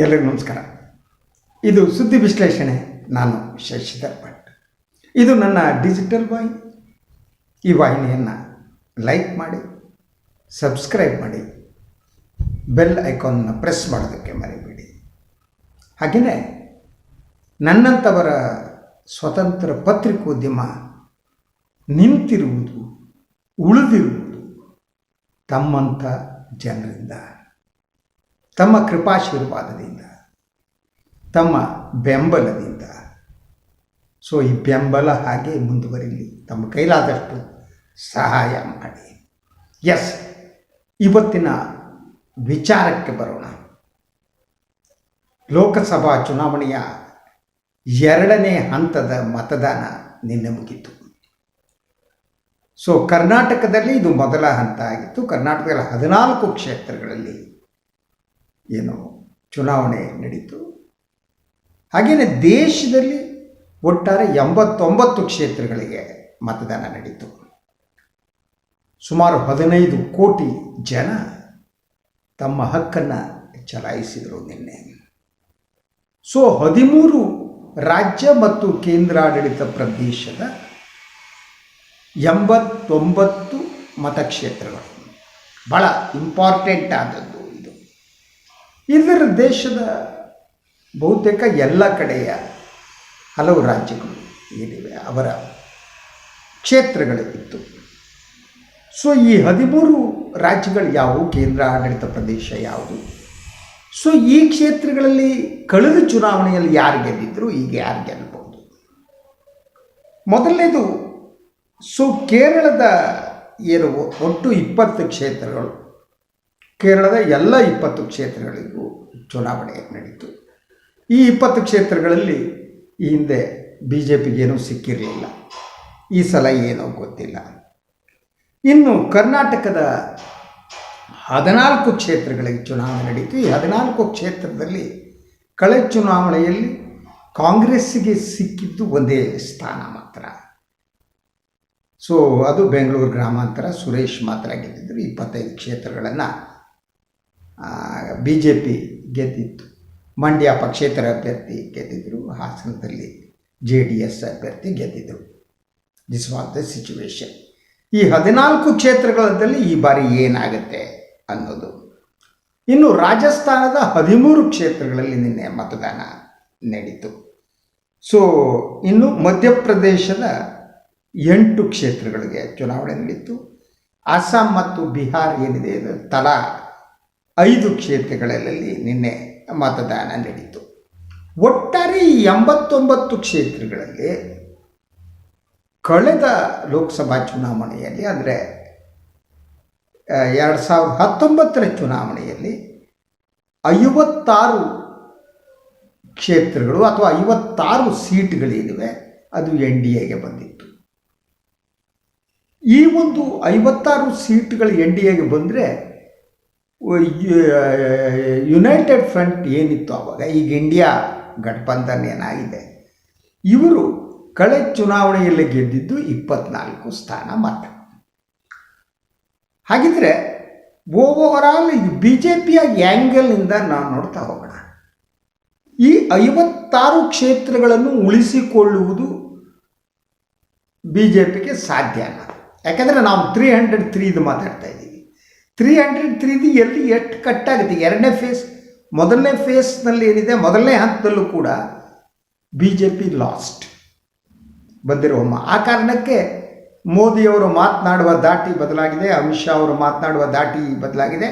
ಎಲ್ಲರಿಗೂ ನಮಸ್ಕಾರ. ಇದು ಸುದ್ದಿ ವಿಶ್ಲೇಷಣೆ. ನಾನು ಶಶಿಧರ್ ಭಟ್. ಇದು ನನ್ನ ಡಿಜಿಟಲ್ ವಾಹಿನಿ ಈ ವಾಹಿನಿಯನ್ನು ಲೈಕ್ ಮಾಡಿ ಸಬ್ಸ್ಕ್ರೈಬ್ ಮಾಡಿ ಬೆಲ್ ಐಕಾನ್ನ ಪ್ರೆಸ್ ಮಾಡೋದಕ್ಕೆ ಮರಿಬೇಡಿ. ಹಾಗೆಯೇ ನನ್ನಂಥವರ ಸ್ವತಂತ್ರ ಪತ್ರಿಕೋದ್ಯಮ ನಿಂತಿರುವುದು, ಉಳಿದಿರುವುದು ತಮ್ಮಂಥ ಜನರಿಂದ. ತಮ್ಮ ಕೃಪಾಶೀರ್ವಾದದಿಂದ, ತಮ್ಮ ಬೆಂಬಲದಿಂದ. ಸೊ, ಈ ಬೆಂಬಲ ಹಾಗೆ ಮುಂದುವರಿಲಿ. ತಮ್ಮ ಕೈಲಾದಷ್ಟು ಸಹಾಯ ಮಾಡಿ. ಎಸ್ ಇವತ್ತಿನ ವಿಚಾರಕ್ಕೆ ಬರೋಣ. ಲೋಕಸಭಾ ಚುನಾವಣೆಯ ಎರಡನೇ ಹಂತದ ಮತದಾನ ನಿನ್ನೆ ಮುಗಿತು. ಸೊ ಕರ್ನಾಟಕದಲ್ಲಿ ಇದು ಮೊದಲ ಹಂತ ಆಗಿತ್ತು. ಕರ್ನಾಟಕದಲ್ಲಿ ಹದಿನಾಲ್ಕು ಕ್ಷೇತ್ರಗಳಲ್ಲಿ ಏನು ಚುನಾವಣೆ ನಡೀತು. ಹಾಗೆಯೇ ದೇಶದಲ್ಲಿ ಒಟ್ಟಾರೆ ಎಂಬತ್ತೊಂಬತ್ತು ಕ್ಷೇತ್ರಗಳಿಗೆ ಮತದಾನ ನಡೀತು. ಸುಮಾರು ಹದಿನೈದು ಕೋಟಿ ಜನ ತಮ್ಮ ಹಕ್ಕನ್ನು ಚಲಾಯಿಸಿದರು ನಿನ್ನೆ. ಸೊ ಹದಿಮೂರು ರಾಜ್ಯ ಮತ್ತು ಕೇಂದ್ರಾಡಳಿತ ಪ್ರದೇಶದ ಎಂಬತ್ತೊಂಬತ್ತು ಮತಕ್ಷೇತ್ರಗಳು. ಭಾಳ ಇಂಪಾರ್ಟೆಂಟ್ ಆದದ್ದು. ಇದರ ದೇಶದ ಬಹುತೇಕ ಎಲ್ಲ ಕಡೆಯ ಹಲವು ರಾಜ್ಯಗಳು ಏನಿವೆ ಅವರ ಕ್ಷೇತ್ರಗಳಿತ್ತು ಸೊ ಈ ಹದಿಮೂರು ರಾಜ್ಯಗಳು ಯಾವುವು? ಕೇಂದ್ರ ಆಡಳಿತ ಪ್ರದೇಶ ಯಾವುದು? ಸೊ ಈ ಕ್ಷೇತ್ರಗಳಲ್ಲಿ ಕಳೆದ ಚುನಾವಣೆಯಲ್ಲಿ ಯಾರು ಗೆದ್ದಿದ್ರು? ಈಗ ಯಾರು ಗೆಲ್ಲಬಹುದು? ಮೊದಲನೇದು ಸೊ ಕೇರಳದ ಏನು ಒಟ್ಟು ಇಪ್ಪತ್ತು ಕ್ಷೇತ್ರಗಳು ಕೇರಳದ ಎಲ್ಲ ಇಪ್ಪತ್ತು ಕ್ಷೇತ್ರಗಳಿಗೂ ಚುನಾವಣೆ ನಡೀತು. ಈ ಇಪ್ಪತ್ತು ಕ್ಷೇತ್ರಗಳಲ್ಲಿ ಈ ಹಿಂದೆ ಬಿ ಜೆ ಪಿಗೇನೂ ಸಿಕ್ಕಿರಲಿಲ್ಲ. ಈ ಸಲ ಏನೋ ಗೊತ್ತಿಲ್ಲ. ಇನ್ನು ಕರ್ನಾಟಕದ ಹದಿನಾಲ್ಕು ಕ್ಷೇತ್ರಗಳಿಗೆ ಚುನಾವಣೆ ನಡೀತು. ಈ ಹದಿನಾಲ್ಕು ಕ್ಷೇತ್ರದಲ್ಲಿ ಕಳೆ ಚುನಾವಣೆಯಲ್ಲಿ ಕಾಂಗ್ರೆಸ್ಸಿಗೆ ಸಿಕ್ಕಿದ್ದು ಒಂದೇ ಸ್ಥಾನ ಮಾತ್ರ. ಸೊ ಅದು ಬೆಂಗಳೂರು ಗ್ರಾಮಾಂತರ ಸುರೇಶ್ ಮಾತ್ರ ಗೆದ್ದಿದ್ದರು ಇಪ್ಪತ್ತೈದು ಕ್ಷೇತ್ರಗಳನ್ನು ಬಿ ಜೆ ಪಿ ಗೆದ್ದಿತ್ತು. ಮಂಡ್ಯ ಪಕ್ಷೇತರ ಅಭ್ಯರ್ಥಿ ಗೆದ್ದಿದ್ದರು ಹಾಸನದಲ್ಲಿ ಜೆ ಡಿ ಎಸ್ ಅಭ್ಯರ್ಥಿ ಗೆದ್ದಿದ್ದರು ದಿಸ್ ವಾಸ್ ದ ಸಿಚುವೇಶನ್ ಈ ಹದಿನಾಲ್ಕು ಕ್ಷೇತ್ರಗಳಲ್ಲಿ ಈ ಬಾರಿ ಏನಾಗುತ್ತೆ ಅನ್ನೋದು. ಇನ್ನು ರಾಜಸ್ಥಾನದ ಹದಿಮೂರು ಕ್ಷೇತ್ರಗಳಲ್ಲಿ ನಿನ್ನೆ ಮತದಾನ ನಡೀತು. ಸೊ ಇನ್ನು ಮಧ್ಯಪ್ರದೇಶದ ಎಂಟು ಕ್ಷೇತ್ರಗಳಿಗೆ ಚುನಾವಣೆ ನಡೀತು. ಅಸ್ಸಾಂ ಮತ್ತು ಬಿಹಾರ್ ಏನಿದೆ, ಇದು ತಲಾ ಐದು ಕ್ಷೇತ್ರಗಳಲ್ಲಿ ನಿನ್ನೆ ಮತದಾನ ನಡೆಯಿತು. ಒಟ್ಟಾರೆ ಈ ಎಂಬತ್ತೊಂಬತ್ತು ಕ್ಷೇತ್ರಗಳಲ್ಲಿ ಕಳೆದ ಲೋಕಸಭಾ ಚುನಾವಣೆಯಲ್ಲಿ, ಅಂದರೆ ಎರಡು ಸಾವಿರದ ಹತ್ತೊಂಬತ್ತರ ಚುನಾವಣೆಯಲ್ಲಿ ಐವತ್ತಾರು ಕ್ಷೇತ್ರಗಳು ಅಥವಾ ಐವತ್ತಾರು ಸೀಟ್ಗಳೇನಿವೆ ಅದು ಎನ್ ಡಿ ಎಗೆ ಬಂದಿತ್ತು. ಈ ಒಂದು ಐವತ್ತಾರು ಸೀಟ್ಗಳು ಎನ್ ಡಿ ಎಗೆ ಬಂದರೆ ಯುನೈಟೆಡ್ ಫ್ರಂಟ್ ಏನಿತ್ತು ಆವಾಗ ಈಗ ಇಂಡಿಯಾ ಗಠಬಂಧನ್ ಏನಾಗಿದೆ? ಇವರು ಕಳೆ ಚುನಾವಣೆಯಲ್ಲಿ ಗೆದ್ದಿದ್ದು ಇಪ್ಪತ್ನಾಲ್ಕು ಸ್ಥಾನ ಮಾತ್ರ ಹಾಗಿದ್ರೆ ಓವರಾಲ್ ಬಿ ಜೆ ಪಿಯ ಆ್ಯಂಗಲ್ನಿಂದ ನಾವು ನೋಡ್ತಾ ಹೋಗೋಣ. ಈ ಐವತ್ತಾರು ಕ್ಷೇತ್ರಗಳನ್ನು ಉಳಿಸಿಕೊಳ್ಳುವುದು ಬಿ ಜೆ ಪಿಗೆ ಸಾಧ್ಯ ಅಲ್ಲ. ಯಾಕಂದರೆ ನಾವು ತ್ರೀ ಹಂಡ್ರೆಡ್ ತ್ರೀದು ಮಾತಾಡ್ತಾ ಇದ್ದೀವಿ. ತ್ರೀ ಹಂಡ್ರೆಡ್ ತ್ರೀದು ಎಲ್ಲಿ ಎಷ್ಟು ಕಟ್ಟಾಗುತ್ತೆ ಎರಡನೇ ಫೇಸ್ ಮೊದಲನೇ ಫೇಸ್ನಲ್ಲಿ ಏನಿದೆ? ಮೊದಲನೇ ಹಂತದಲ್ಲೂ ಕೂಡ ಬಿ ಜೆ ಪಿ ಲಾಸ್ಟ್ ಬಂದಿರೋ ಆ ಕಾರಣಕ್ಕೆ ಮೋದಿಯವರು ಮಾತನಾಡುವ ದಾಟಿ ಬದಲಾಗಿದೆ, ಅಮಿತ್ ಶಾ ಅವರು ಮಾತನಾಡುವ ದಾಟಿ ಬದಲಾಗಿದೆ.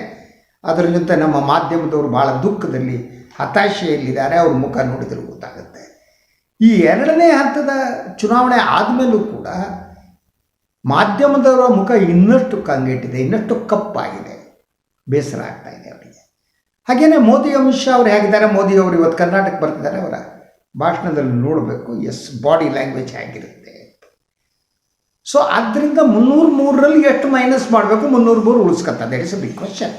ಅದರ ಜೊತೆ ನಮ್ಮ ಮಾಧ್ಯಮದವರು ಭಾಳ ದುಃಖದಲ್ಲಿ ಹತಾಶೆಯಲ್ಲಿದ್ದಾರೆ, ಅವ್ರ ಮುಖ ನೋಡಿದರೂ ಗೊತ್ತಾಗುತ್ತೆ. ಈ ಎರಡನೇ ಹಂತದ ಚುನಾವಣೆ ಆದಮೇಲೂ ಕೂಡ ಮಾಧ್ಯಮದವರ ಮುಖ ಇನ್ನಷ್ಟು ಕಂಗೆಟ್ಟಿದೆ, ಇನ್ನಷ್ಟು ಕಪ್ಪಾಗಿದೆ, ಬೇಸರ ಆಗ್ತಾ ಇದೆ ಅವರಿಗೆ. ಹಾಗೇನೆ ಮೋದಿ ಅಮಿತ್ ಶಾ ಅವರು ಹೇಗಿದ್ದಾರೆ, ಮೋದಿ ಅವರು ಇವತ್ತು ಕರ್ನಾಟಕ ಬರ್ತಿದ್ದಾರೆ, ಅವರ ಭಾಷಣದಲ್ಲಿ ನೋಡಬೇಕು, ಎಸ್, ಬಾಡಿ ಲ್ಯಾಂಗ್ವೇಜ್ ಹೇಗಿರುತ್ತೆ. ಸೊ ಆದ್ದರಿಂದ ಮುನ್ನೂರು ಮೂರರಲ್ಲಿ ಎಷ್ಟು ಮೈನಸ್ ಮಾಡಬೇಕು, ಮುನ್ನೂರು ಮೂರು is a big question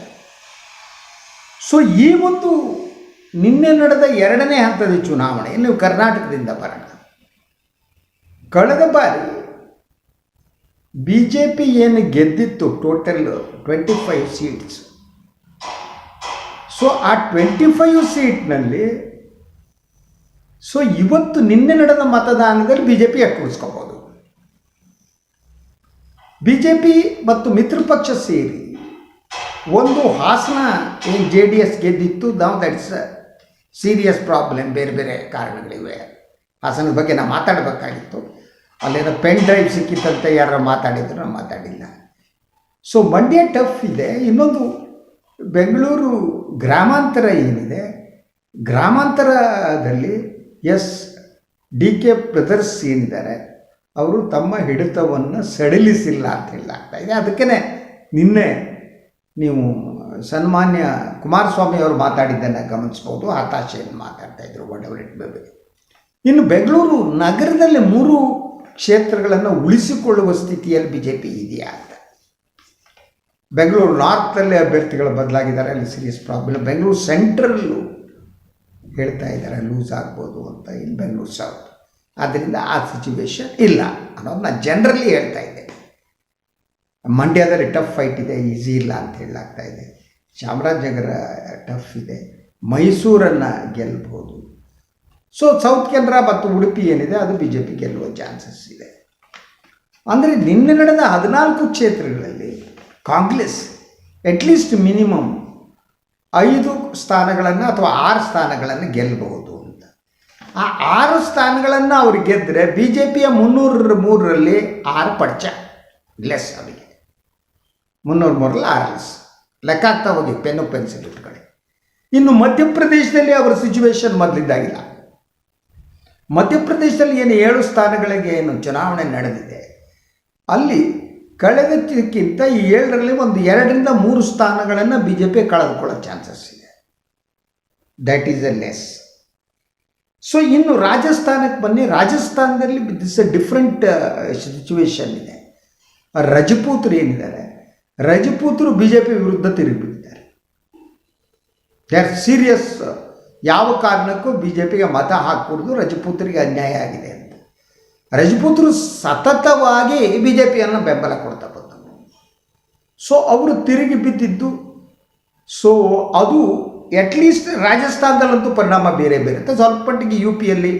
so ಈ ಒಂದು ನಿನ್ನೆ ನಡೆದ ಎರಡನೇ ಹಂತದ ಚುನಾವಣೆ ನೀವು ಕರ್ನಾಟಕದಿಂದ ಬರೋಣ. ಕಳೆದ ಬಾರಿ ಬಿ ಜೆ ಪಿ ಏನು ಗೆದ್ದಿತ್ತು total twenty five seats so ಆ ಟ್ವೆಂಟಿ ಫೈವ್ ಸೀಟ್ನಲ್ಲಿ ಸೊ ಇವತ್ತು ನಿನ್ನೆ ನಡೆದ ಮತದಾನದಲ್ಲಿ ಬಿ ಜೆ ಪಿ ಉಳಿಸ್ಕೋಬೋದು ಬಿ ಜೆ ಪಿ ಮತ್ತು ಮಿತ್ರ ಪಕ್ಷ ಸೇರಿ ಒಂದು ಹಾಸನ ಏನು ಜೆ ಡಿ ಎಸ್ ಗೆದ್ದಿತ್ತು ನಾವು ದಟ್ಸ್ ಸೀರಿಯಸ್ ಪ್ರಾಬ್ಲಮ್ ಬೇರೆ ಬೇರೆ ಕಾರಣಗಳಿವೆ. ಹಾಸನದ ಬಗ್ಗೆ ನಾವು ಮಾತಾಡಬೇಕಾಗಿತ್ತು. ಅಲ್ಲೇನೋ ಪೆನ್ ಡ್ರೈವ್ ಸಿಕ್ಕಿತ್ತಂತೆ, ಯಾರು ಮಾತಾಡಿದ್ರು ಮಾತಾಡಿಲ್ಲ. ಸೊ ಮಂಡ್ಯ ಟಫ್ ಇದೆ. ಇನ್ನೊಂದು ಬೆಂಗಳೂರು ಗ್ರಾಮಾಂತರ ಏನಿದೆ, ಗ್ರಾಮಾಂತರದಲ್ಲಿ ಎಸ್, ಡಿ ಕೆ ಬ್ರದರ್ಸ್ ಏನಿದ್ದಾರೆ, ಅವರು ತಮ್ಮ ಹಿಡಿತವನ್ನು ಸಡಿಲಿಸಿಲ್ಲ ಅಂತ ಹೇಳಲಾಗ್ತಾ ಇದೆ ಅದಕ್ಕೇ ನಿನ್ನೆ ನೀವು ಸನ್ಮಾನ್ಯ ಕುಮಾರಸ್ವಾಮಿ ಅವರು ಮಾತಾಡಿದ್ದನ್ನು ಗಮನಿಸ್ಬೋದು. ಹತಾಶೆಯನ್ನು ಮಾತಾಡ್ತಾ ಇದ್ರು ವಾಟ್ ಎವರ್ ಇನ್ನು ಬೆಂಗಳೂರು ನಗರದಲ್ಲಿ ಮೂರು ಕ್ಷೇತ್ರಗಳನ್ನು ಉಳಿಸಿಕೊಳ್ಳುವ ಸ್ಥಿತಿಯಲ್ಲಿ ಬಿ ಜೆ ಪಿ ಇದೆಯಾ ಅಂತ. ಬೆಂಗಳೂರು ನಾರ್ತಲ್ಲಿ ಅಭ್ಯರ್ಥಿಗಳು ಬದಲಾಗಿದ್ದಾರೆ, ಅಲ್ಲಿ ಸೀರಿಯಸ್ ಪ್ರಾಬ್ಲಮ್ ಬೆಂಗಳೂರು ಸೆಂಟ್ರಲ್ಲು ಹೇಳ್ತಾ ಇದ್ದಾರೆ ಲೂಸ್ ಆಗ್ಬೋದು ಅಂತ ಇಲ್ಲಿ ಬೆಂಗಳೂರು ಸೌತ್ ಆದ್ದರಿಂದ ಆ ಸಿಚುವೇಶನ್ ಇಲ್ಲ ಅನ್ನೋದು ನಾನು ಜನರಲಿ ಹೇಳ್ತಾ ಇದ್ದೆ. ಮಂಡ್ಯದಲ್ಲಿ ಟಫ್ ಫೈಟ್ ಇದೆ ಈಸಿ ಇಲ್ಲ ಅಂತ ಹೇಳಲಾಗ್ತಾ ಇದೆ. ಚಾಮರಾಜನಗರ ಟಫ್ ಇದೆ. ಮೈಸೂರನ್ನು ಗೆಲ್ಬೋದು. ಸೊ ಸೌತ್ ಕೆನರಾ ಮತ್ತು ಉಡುಪಿ ಏನಿದೆ, ಅದು ಬಿ ಜೆ ಪಿ ಗೆಲ್ಲುವ ಚಾನ್ಸಸ್ ಇದೆ. ಅಂದರೆ ನಿನ್ನೆ ನಡೆದ ಹದಿನಾಲ್ಕು ಕ್ಷೇತ್ರಗಳಲ್ಲಿ ಕಾಂಗ್ರೆಸ್ ಅಟ್ಲೀಸ್ಟ್ ಮಿನಿಮಮ್ ಐದು ಸ್ಥಾನಗಳನ್ನು ಅಥವಾ ಆರು ಸ್ಥಾನಗಳನ್ನು ಗೆಲ್ಲಬಹುದು ಅಂತ. ಆ ಆರು ಸ್ಥಾನಗಳನ್ನು ಅವರು ಗೆದ್ದರೆ ಬಿ ಜೆ ಪಿಯ ಮುನ್ನೂರ ಮೂರರಲ್ಲಿ ಆರು ಪಡ್ಚ. ಲೆಸ್ ಅವರಿಗೆ. ಮುನ್ನೂರ ಮೂರಲ್ಲಿ ಆರು ಲೆಸ್ ಲೆಕ್ಕ ಆಗ್ತಾ ಹೋಗಿ, ಪೆನ್ನು, ಪೆನ್ಸಿಲ್ ಇಟ್ಕೊಳ್ಳಿ. ಇನ್ನು ಮಧ್ಯಪ್ರದೇಶದಲ್ಲಿ ಅವರ ಸಿಚುವೇಶನ್ ಮೊದಲಿದ್ದಾಗಿಲ್ಲ. ಮಧ್ಯಪ್ರದೇಶದಲ್ಲಿ ಏನು ಏಳು ಸ್ಥಾನಗಳಿಗೆ ಏನು ಚುನಾವಣೆ ನಡೆದಿದೆ. ಅಲ್ಲಿ ಕಳೆದಕ್ಕಿಂತ ಈ ಏಳರಲ್ಲಿ ಒಂದು ಎರಡರಿಂದ ಮೂರು ಸ್ಥಾನಗಳನ್ನು ಬಿ ಜೆ ಪಿ ಕಳೆದುಕೊಳ್ಳೋ ಚಾನ್ಸಸ್ ಇದೆ. That is a less so ಇನ್ನು ರಾಜಸ್ಥಾನಕ್ಕೆ ಬನ್ನಿ. ರಾಜಸ್ಥಾನದಲ್ಲಿ ದಿಸ್ ಎ ಡಿಫ್ರೆಂಟ್ ಸಿಚುವೇಶನ್ ಇದೆ. ರಜಪೂತ್ರು ಏನಿದ್ದಾರೆ? ರಜಪೂತರು ಬಿ ಜೆ ಪಿ ವಿರುದ್ಧ ತಿರುಗಿಬಿಟ್ಟಿದ್ದಾರೆ. ದೇ ಆರ್ ಸೀರಿಯಸ್ ಯಾವ ಕಾರಣಕ್ಕೂ ಬಿ ಜೆ ಪಿಗೆ ಮತ ಹಾಕೂಡ್ದು ರಜಪೂತರಿಗೆ ಅನ್ಯಾಯ ಆಗಿದೆ ಅಂತ. ರಜಪೂತರು ಸತತವಾಗಿ ಬಿ ಜೆ ಪಿಯನ್ನು ಬೆಂಬಲ ಕೊಡ್ತಾ ಬಂದರು. ಸೊ ಅವರು ತಿರುಗಿ ಬಿದ್ದಿದ್ದು. ಸೊ ಅದು ಅಟ್ಲೀಸ್ಟ್ ರಾಜಸ್ಥಾನದಲ್ಲಂತೂ ಪರಿಣಾಮ ಬೇರೆ ಬೀರುತ್ತೆ. ಸ್ವಲ್ಪ ಮಟ್ಟಿಗೆ ಯು ಪಿಯಲ್ಲಿ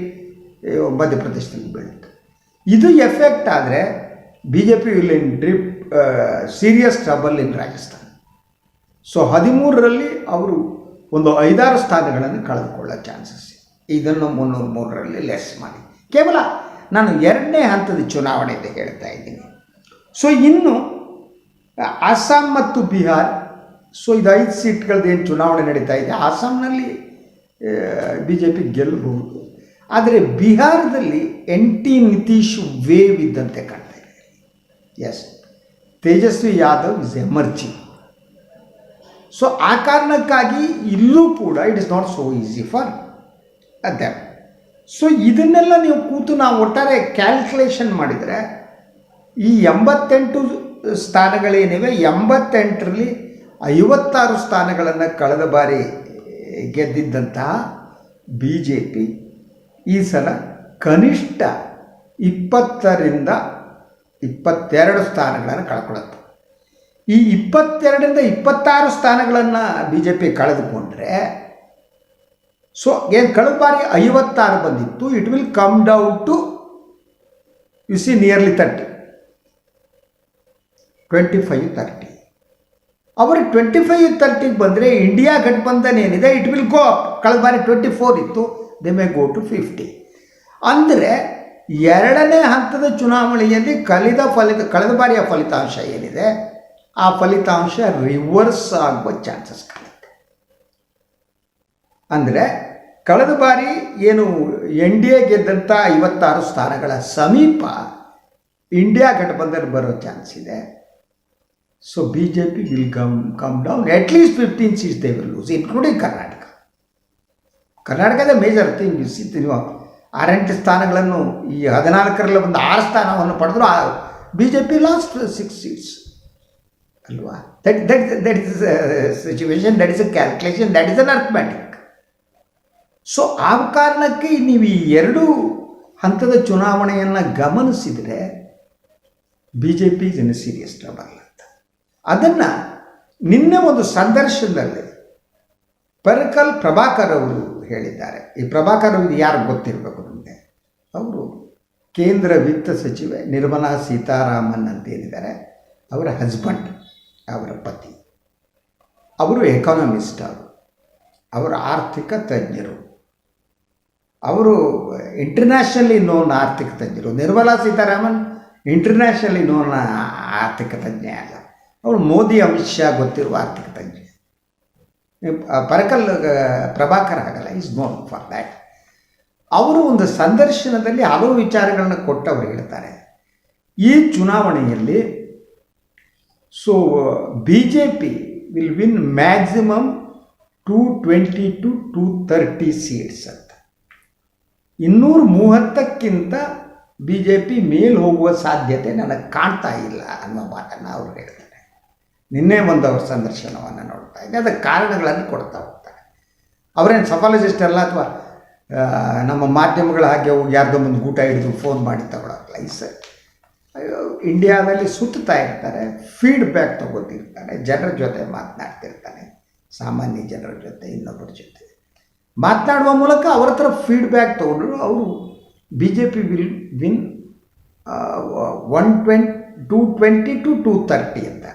ಮಧ್ಯಪ್ರದೇಶದಲ್ಲಿ ಬೀಳುತ್ತೆ. ಇದು ಎಫೆಕ್ಟ್ ಆದರೆ B J P will in deep serious trouble in Rajasthan. So ಹದಿಮೂರರಲ್ಲಿ ಅವರು ಒಂದು ಐದಾರು ಸ್ಥಾನಗಳನ್ನು ಕಳೆದುಕೊಳ್ಳೋ ಚಾನ್ಸಸ್ ಇದನ್ನು ಮುನ್ನೂರು ಮೂರರಲ್ಲಿ ಲೆಸ್ ಮಾಡಿ. ಕೇವಲ ನಾನು ಎರಡನೇ ಹಂತದ ಚುನಾವಣೆ ಅಂತ ಹೇಳ್ತಾ ಇದ್ದೀನಿ. ಸೊ ಇನ್ನು ಅಸ್ಸಾಂ ಮತ್ತು ಬಿಹಾರ್ ಸೊ ಇದು ಐದು ಸೀಟ್ಗಳದ್ದು ಏನು ಚುನಾವಣೆ ನಡೀತಾ ಇದೆ. ಅಸ್ಸಾಂನಲ್ಲಿ ಬಿ ಜೆ ಪಿ ಗೆಲ್ಲಬಹುದು. ಆದರೆ ಬಿಹಾರದಲ್ಲಿ ಎನ್ ಟಿ ನಿತೀಶ್ ವೇವ್ ಇದ್ದಂತೆ ಕಾಣ್ತಾ ಇದೆ. Yes Tejashwi Yadav is emerging so ಆ ಕಾರಣಕ್ಕಾಗಿ ಇಲ್ಲೂ ಕೂಡ it is not so easy for ಅದೇ ಸೊ ಇದನ್ನೆಲ್ಲ ನೀವು ಕೂತು ನಾವು ಒಟ್ಟಾರೆ ಕ್ಯಾಲ್ಕುಲೇಷನ್ ಮಾಡಿದರೆ, ಈ ಎಂಬತ್ತೆಂಟು ಸ್ಥಾನಗಳೇನಿವೆ, ಎಂಬತ್ತೆಂಟರಲ್ಲಿ ಐವತ್ತಾರು ಸ್ಥಾನಗಳನ್ನು ಕಳೆದ ಬಾರಿ ಗೆದ್ದಿದ್ದಂತಹ ಬಿ ಜೆ ಪಿ ಈ ಸಲ ಕನಿಷ್ಠ ಇಪ್ಪತ್ತರಿಂದ ಇಪ್ಪತ್ತೆರಡು ಸ್ಥಾನಗಳನ್ನು ಕಳ್ಕೊಳ್ಳುತ್ತೆ ಈ ಇಪ್ಪತ್ತೆರಡರಿಂದ ಇಪ್ಪತ್ತಾರು ಸ್ಥಾನಗಳನ್ನು ಬಿ ಜೆ ಪಿ ಕಳೆದುಕೊಂಡ್ರೆ, ಸೊ ಏನು ಕಳೆದ ಬಾರಿ ಐವತ್ತಾರು ಬಂದಿತ್ತು it will come down to you see nearly thirty twenty five thirty ಅವರು ಟ್ವೆಂಟಿ ಫೈವ್ ತರ್ಟಿಗೆ ಬಂದರೆ ಇಂಡಿಯಾ ಗಠಬಂಧನ್ ಏನಿದೆ ಇಟ್ ವಿಲ್ ಗೋ ಅಪ್ ಕಳೆದ ಬಾರಿ ಟ್ವೆಂಟಿ ಫೋರ್ ಇತ್ತು they may go to fifty ಅಂದರೆ ಎರಡನೇ ಹಂತದ ಚುನಾವಣೆಯಲ್ಲಿ ಕಲಿದ ಫಲಿತ, ಕಳೆದ ಬಾರಿಯ ಫಲಿತಾಂಶ ಏನಿದೆ ಆ ಫಲಿತಾಂಶ ರಿವರ್ಸ್ ಆಗುವ ಚಾನ್ಸಸ್ ಕಾಣುತ್ತೆ. ಅಂದರೆ ಕಳೆದ ಬಾರಿ ಏನು ಎನ್ ಡಿ ಎ ಗೆದ್ದಂಥ ಐವತ್ತಾರು ಸ್ಥಾನಗಳ ಸಮೀಪ ಇಂಡಿಯಾ ಗಠಬಂಧನ್ ಬರೋ ಚಾನ್ಸ್ ಇದೆ. So B J P will come come down at least fifteen seats they will lose including Karnataka ಕರ್ನಾಟಕದ ಮೇಜರ್ ಥಿಂಗ್ ನೀವು ಆರೆಂಟು ಸ್ಥಾನಗಳನ್ನು ಈ ಹದಿನಾಲ್ಕರಲ್ಲಿ ಒಂದು ಆರು ಸ್ಥಾನವನ್ನು ಪಡೆದ್ರು B J P last six seats ಅಲ್ವಾ? That that that is situation that is a calculation that is an arithmetic so ಆ ಕಾರಣಕ್ಕೆ ನೀವು ಈ ಎರಡು ಹಂತದ ಚುನಾವಣೆಯನ್ನು ಗಮನಿಸಿದರೆ B J P in serious trouble ಅಂತ ಅದನ್ನು ನಿನ್ನೆ ಒಂದು ಸಂದರ್ಶನದಲ್ಲಿ ಪರ್ಕಲ್ ಪ್ರಭಾಕರ್ ಅವರು ಹೇಳಿದ್ದಾರೆ. ಈ ಪ್ರಭಾಕರ್ ಅವರು ಯಾರು ಗೊತ್ತಿರಬೇಕು ನಿಮಗೆ? ಅವರು ಕೇಂದ್ರ ವಿತ್ತ ಸಚಿವೆ ನಿರ್ಮಲಾ ಸೀತಾರಾಮನ್ ಅಂತ ಹೇಳಿದ್ದಾರೆ. ಅವರ ಹಸ್ಬೆಂಡ್ ಅವರ ಪತಿ. ಅವರು ಎಕಾನಮಿಸ್ಟ್ ಅವರು. ಅವರು ಆರ್ಥಿಕ ತಜ್ಞರು. ಅವರು ಇಂಟರ್ನ್ಯಾಷನಲಿ ನೋನ್ ಆರ್ಥಿಕ ತಜ್ಞರು. ನಿರ್ಮಲಾ ಸೀತಾರಾಮನ್ ಇಂಟರ್ನ್ಯಾಷನಲಿ ನೋನ್ ಆರ್ಥಿಕ ತಜ್ಞೆ ಅಲ್ಲ. ಅವರು ಮೋದಿ ಅಮಿತ್ ಶಾ ಗೊತ್ತಿರುವ ಆರ್ಥಿಕ ತಜ್ಞೆ. ಪರಕಲ್ ಪ್ರಭಾಕರ್ ಆಗಲ್ಲ ಈಸ್ ನೋನ್ ಫಾರ್ ದ್ಯಾಟ್ ಅವರು ಒಂದು ಸಂದರ್ಶನದಲ್ಲಿ ಹಲವು ವಿಚಾರಗಳನ್ನು ಕೊಟ್ಟು ಅವರು ಹೇಳ್ತಾರೆ. ಈ ಚುನಾವಣೆಯಲ್ಲಿ P will win maximum two twenty to two thirty seats ಅಂತ. ಇನ್ನೂರ ಮೂವತ್ತಕ್ಕಿಂತ ಬಿ ಜೆ ಪಿ ಮೇಲೆ ಹೋಗುವ ಸಾಧ್ಯತೆ ನನಗೆ ಕಾಣ್ತಾ ಇಲ್ಲ ಅನ್ನೋ ಮಾತನ್ನು ಅವರು ಹೇಳ್ತಾರೆ. ನಿನ್ನೆ ಒಂದು ಅವ್ರ ಸಂದರ್ಶನವನ್ನು ನೋಡ್ತಾ ಇದ್ದೆ. ಅದಕ್ಕೆ ಕಾರಣಗಳನ್ನು ಕೊಡ್ತಾ ಹೋಗ್ತಾರೆ. ಅವರೇನು ಸಫಾಲಜಿಸ್ಟ್ ಅಲ್ಲ ಅಥವಾ ನಮ್ಮ ಮಾಧ್ಯಮಗಳ ಹಾಗೆ ಹೋಗಿ ಯಾರ್ದೋ ಒಂದು ಊಟ ಹಿಡಿದು ಫೋನ್ ಮಾಡಿ ತಗೊಳಲ್ಲ ಈ ಇಂಡಿಯಾದಲ್ಲಿ ಸುತ್ತಾ ಇರ್ತಾರೆ ಫೀಡ್ಬ್ಯಾಕ್ ತೊಗೊತಿರ್ತಾನೆ ಜನರ ಜೊತೆ ಮಾತನಾಡ್ತಿರ್ತಾನೆ ಸಾಮಾನ್ಯ ಜನರ ಜೊತೆ ಇನ್ನೊಬ್ಬರ ಜೊತೆ. ಮಾತನಾಡುವ ಮೂಲಕ ಅವರ ಹತ್ರ ಫೀಡ್ಬ್ಯಾಕ್ ತೊಗೊಂಡ್ರು ಅವರು B J P will win one twenty two twenty to two thirty ಅಂತ.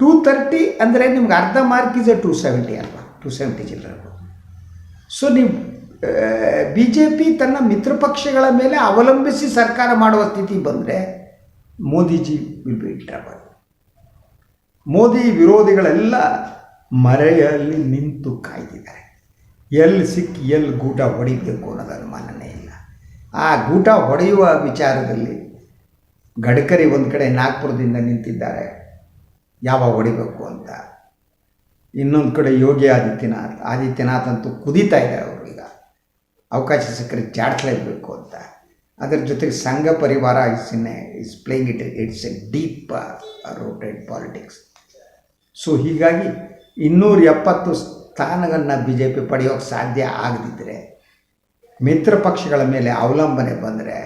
ಟೂ ತರ್ಟಿ ಅಂದರೆ ನಿಮ್ಗೆ ಅರ್ಧ ಮಾರ್ಕ್ ಇಸ್ ಟೂ ಸೆವೆಂಟಿ ಅಲ್ವಾ? ಟೂ ಸೆವೆಂಟಿ ಚಿಲ್ಲರೆ. ಸೊ ನೀವು ಬಿ ಜೆ ಪಿ ತನ್ನ ಮಿತ್ರ ಪಕ್ಷಗಳ ಮೇಲೆ ಅವಲಂಬಿಸಿ ಸರ್ಕಾರ ಮಾಡುವ ಸ್ಥಿತಿ ಬಂದರೆ Modiji will be trouble Modi ವಿರೋಧಿಗಳೆಲ್ಲ ಮರೆಯಲ್ಲಿ ನಿಂತು ಕಾಯ್ತಿದ್ದಾರೆ ಎಲ್ಲಿ ಸಿಕ್ಕಿ ಎಲ್ಲಿ ಗೂಟ ಹೊಡಿಬೇಕು ಅನ್ನೋದು ಅನುಮಾನನೇ ಇಲ್ಲ. ಆ ಗೂಟ ಹೊಡೆಯುವ ವಿಚಾರದಲ್ಲಿ ಗಡ್ಕರಿ ಒಂದು ಕಡೆ ನಾಗ್ಪುರದಿಂದ ನಿಂತಿದ್ದಾರೆ. ಯಾವಾಗ ಹೊಡಿಬೇಕು ಅಂತ. ಇನ್ನೊಂದು ಕಡೆ ಯೋಗಿ ಆದಿತ್ಯನಾಥ್ ಆದಿತ್ಯನಾಥ್ ಅಂತೂ ಕುದೀತಾ ಇದ್ದಾರೆ ಅವರು ಅವಕಾಶ ಸಿಕ್ಕರೆ ಜಾಡ್ಸ್ಲೇಬೇಕು ಅಂತ. ಅದರ ಜೊತೆಗೆ Sangh Parivar is in is playing it it's a deep rooted politics so ಹೀಗಾಗಿ ಇನ್ನೂರ ಎಪ್ಪತ್ತು ಸ್ಥಾನಗಳನ್ನು ಬಿ ಜೆ ಪಿ ಪಡೆಯೋಕ್ಕೆ ಸಾಧ್ಯ ಆಗದಿದ್ದರೆ ಮಿತ್ರ ಪಕ್ಷಗಳ ಮೇಲೆ ಅವಲಂಬನೆ ಬಂದರೆ,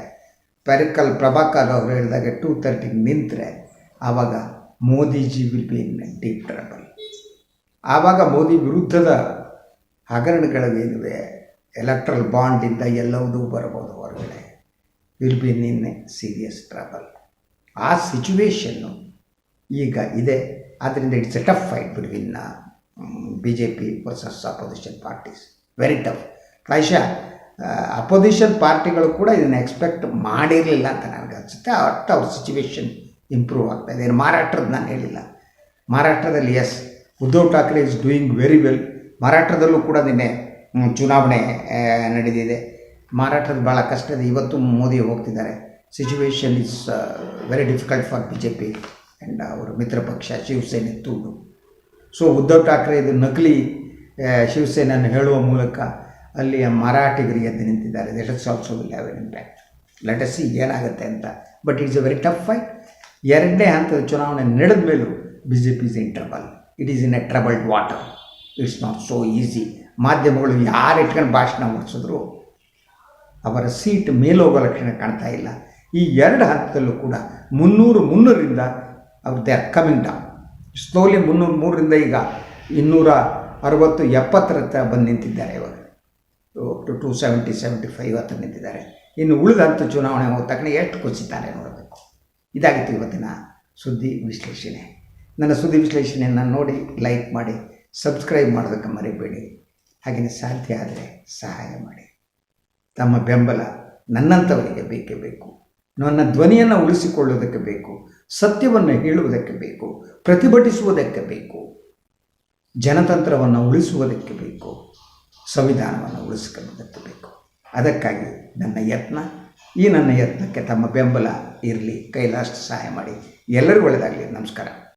ಪೆರಿಕಲ್ ಪ್ರಭಾಕರ್ ಅವರು ಹೇಳಿದಾಗ ಟೂ ತರ್ಟಿಗೆ ನಿಂತರೆ, ಆವಾಗ Modiji will be in deep trouble ಆವಾಗ ಮೋದಿ ವಿರುದ್ಧದ ಹಗರಣಗಳೇನಿವೆ ಎಲೆಕ್ಟ್ರಲ್ ಬಾಂಡಿಂದ ಎಲ್ಲವುದೂ ಬರ್ಬೋದು ಹೊರಗಡೆ. Will be in serious trouble ಆ ಸಿಚುವೇಶನ್ನು ಈಗ ಇದೆ. ಆದ್ದರಿಂದ it's a tough fight between B J P versus opposition parties very tough ಪ್ರಾಯಶಃ ಅಪೋಸಿಷನ್ ಪಾರ್ಟಿಗಳು ಕೂಡ ಇದನ್ನು ಎಕ್ಸ್ಪೆಕ್ಟ್ ಮಾಡಿರಲಿಲ್ಲ ಅಂತ ನನಗೆ ಅನಿಸುತ್ತೆ. ಅಷ್ಟು ಅವ್ರ ಸಿಚುವೇಶನ್ ಇಂಪ್ರೂವ್ ಆಗ್ತಾ ಇದೆ. ಮಹಾರಾಷ್ಟ್ರದ ನಾನು ಹೇಳಿಲ್ಲ. ಮಹಾರಾಷ್ಟ್ರದಲ್ಲಿ yes Uddhav Thackeray is doing very well ಮಹಾರಾಷ್ಟ್ರದಲ್ಲೂ ಕೂಡ ನಿನ್ನೆ ಚುನಾವಣೆ ನಡೆದಿದೆ. ಮಹಾರಾಷ್ಟ್ರದ ಭಾಳ ಕಷ್ಟ ಇದೆ ಇವತ್ತು ಮೋದಿ ಹೋಗ್ತಿದ್ದಾರೆ. Situation is very difficult for B J P and ಅವರು ಮಿತ್ರ ಪಕ್ಷ ಶಿವಸೇನೆ ತೂಡು ಸೊ ಉದ್ಧವ್ ಠಾಕ್ರೆ ಇದು ನಕಲಿ ಶಿವಸೇನೆಯನ್ನು ಹೇಳುವ ಮೂಲಕ ಅಲ್ಲಿಯ ಮರಾಠಿಗರಿಗೆ ಎದ್ದು ನಿಂತಿದ್ದಾರೆ. That is also will have an impact let's see ಏನಾಗುತ್ತೆ ಅಂತ. But it's a very tough fight ಎರಡನೇ ಹಂತದ ಚುನಾವಣೆ ನಡೆದ ಮೇಲೂ B J P is in trouble it is in a troubled water it's not so easy ಮಾಧ್ಯಮಗಳು ಯಾರು ಇಟ್ಕೊಂಡು ಭಾಷಣ ಮಾಡಿಸಿದ್ರು, ಅವರ ಸೀಟ್ ಮೇಲೋಗೋ ಲಕ್ಷಣ ಕಾಣ್ತಾ ಇಲ್ಲ. ಈ ಎರಡು ಹಂತದಲ್ಲೂ ಕೂಡ ಮುನ್ನೂರು ಮುನ್ನೂರಿಂದ ಅವ್ರು they are coming down slowly ಮುನ್ನೂರು ಮೂರರಿಂದ ಈಗ ಇನ್ನೂರ ಅರವತ್ತು ಎಪ್ಪತ್ತರ ಹತ್ರ ಬಂದು ನಿಂತಿದ್ದಾರೆ ಇವಾಗ. Two two seventy seventy five ಹತ್ರ ನಿಂತಿದ್ದಾರೆ. ಇನ್ನು ಉಳಿದ ಹಂತ ಚುನಾವಣೆ ಹೋದ ತಕ್ಷಣ ಎಷ್ಟು ಕುಸಿತಾರೆ ನೋಡಬೇಕು. ಇದಾಗಿತ್ತು ಇವತ್ತಿನ ಸುದ್ದಿ ವಿಶ್ಲೇಷಣೆ. ನನ್ನ ಸುದ್ದಿ ವಿಶ್ಲೇಷಣೆಯನ್ನು ನೋಡಿ ಲೈಕ್ ಮಾಡಿ ಸಬ್ಸ್ಕ್ರೈಬ್ ಮಾಡೋದಕ್ಕೆ ಮರಿಬೇಡಿ. ಹಾಗೆಯೇ ಸಾಧ್ಯ ಆದರೆ ಸಹಾಯ ಮಾಡಿ. ತಮ್ಮ ಬೆಂಬಲ ನನ್ನಂಥವರಿಗೆ ಬೇಕೇ ಬೇಕು. ನನ್ನ ಧ್ವನಿಯನ್ನು ಉಳಿಸಿಕೊಳ್ಳುವುದಕ್ಕೆ ಬೇಕು. ಸತ್ಯವನ್ನು ಹೇಳುವುದಕ್ಕೆ ಬೇಕು. ಪ್ರತಿಭಟಿಸುವುದಕ್ಕೆ ಬೇಕು. ಜನತಂತ್ರವನ್ನು ಉಳಿಸುವುದಕ್ಕೆ ಬೇಕು. ಸಂವಿಧಾನವನ್ನು ಉಳಿಸಿಕೊಳ್ಳುವುದಕ್ಕೆ ಬೇಕು. ಅದಕ್ಕಾಗಿ ನನ್ನ ಯತ್ನ, ಈ ನನ್ನ ಯತ್ನಕ್ಕೆ ತಮ್ಮ ಬೆಂಬಲ ಇರಲಿ. ಕೈಲಾಷ್ಟು ಸಹಾಯ ಮಾಡಿ. ಎಲ್ಲರಿಗೂ ಒಳ್ಳೆಯದಾಗಲಿ ನಮಸ್ಕಾರ.